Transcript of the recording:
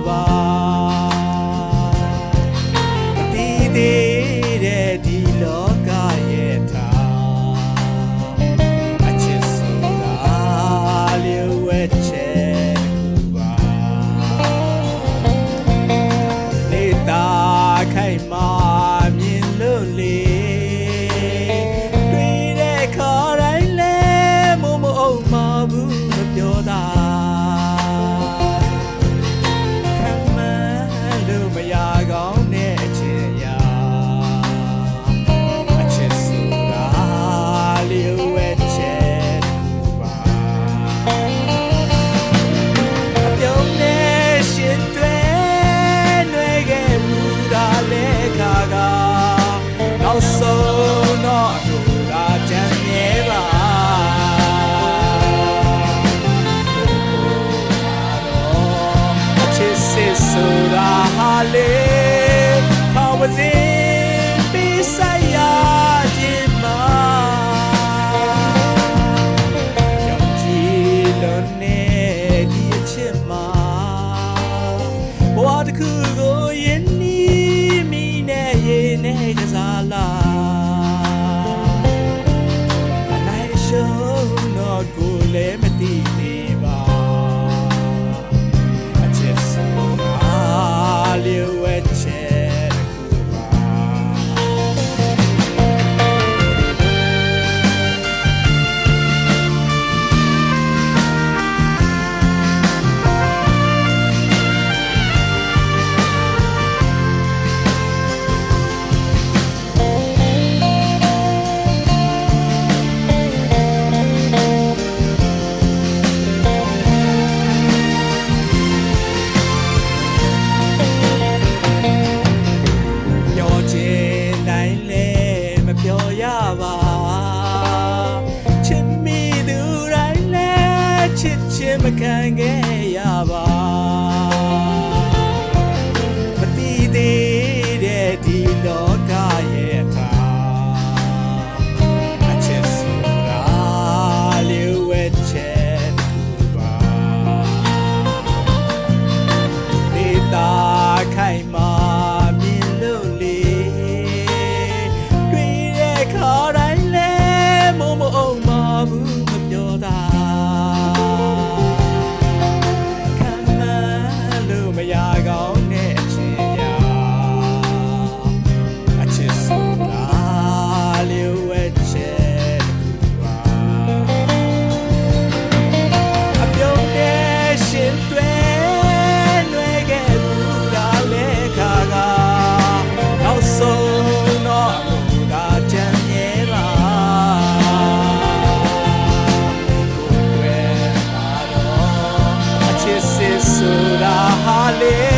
Baba. လေထာဝစီ hanging ကောင်းတဲ့အချင်းရာအချစ်ဆိုတာလျှို့ဝှက်ချက်တစ်ခုပါအပြုံးနဲ့ရှင်တွေလွယ်ခဲ့ဘူးဒါလည်းခါကနောက်ဆုံးတော့ဒါကြံမြဲပါကိုယ်တွေပါတော့အချစ်စစ်ဆိုတာဟာလေ